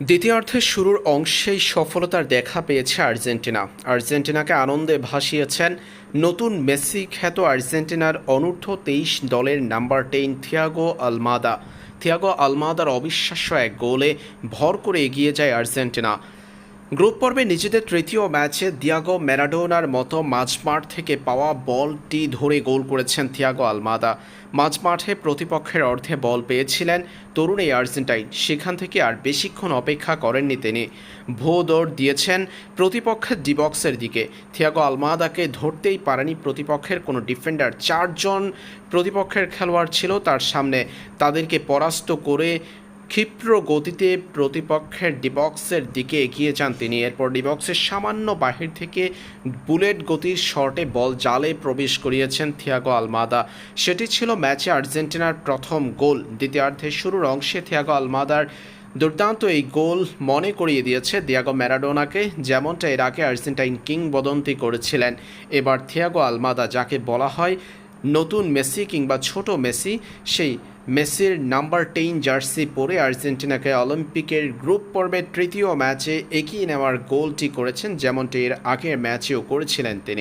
দ্বিতীয়ার্ধের শুরুর অংশেই সফলতার দেখা পেয়েছে আর্জেন্টিনা। আর্জেন্টিনাকে আনন্দে ভাসিয়েছেন নতুন মেসি খ্যাত আর্জেন্টিনার অনূর্ধ্ব তেইশ দলের number ten Thiago Almada. Thiago আলমাদার অবিশ্বাস্য এক গোলে ভর করে এগিয়ে যায় আর্জেন্টিনা। গ্রুপ পর্বে নিজেদের তৃতীয় ম্যাচে দিয়াগো ম্যারাডোনার মতো মাঝমাঠ থেকে পাওয়া বলটি ধরে গোল করেছেন থিয়াগো আলমাদা। মাঝমাঠে প্রতিপক্ষের অর্ধে বল পেয়েছিলেন তরুণ এই আর্জেন্টাইন। সেখান থেকে আর বেশিক্ষণ অপেক্ষা করেননি তিনি। ভো দৌড় দিয়েছেন প্রতিপক্ষের ডিবক্সের দিকে। থিয়াগো আলমাদাকে ধরতেই পারেনি প্রতিপক্ষের কোনো ডিফেন্ডার। চারজন প্রতিপক্ষের খেলোয়াড় ছিল তার সামনে। তাদেরকে পরাস্ত করে ক্ষিপ্র গতিতে প্রতিপক্ষের ডিবক্সের দিকে এগিয়ে যান তিনি। এরপর ডিবক্সের সামান্য বাহির থেকে বুলেট গতির শটে বল জালে প্রবেশ করিয়েছেন থিয়াগো আলমাদা। সেটি ছিল ম্যাচে আর্জেন্টিনার প্রথম গোল। দ্বিতীয়ার্ধের শুরুর অংশে থিয়াগো আলমাদার দুর্দান্ত এই গোল মনে করিয়ে দিয়েছে দিয়াগো ম্যারাডোনাকে, যেমনটা এর আগে আর্জেন্টাইন কিংবদন্তি করেছিলেন। এবার থিয়াগো আলমাদা, যাকে বলা হয় নতুন মেসি কিংবা ছোট মেসি, সেই মেসির নাম্বার টেন জার্সি পরে আর্জেন্টিনাকে অলিম্পিকের গ্রুপ পর্বের তৃতীয় ম্যাচে এগিয়ে নেওয়ার গোলটি করেছেন, যেমনটি এর আগের ম্যাচেও করেছিলেন তিনি।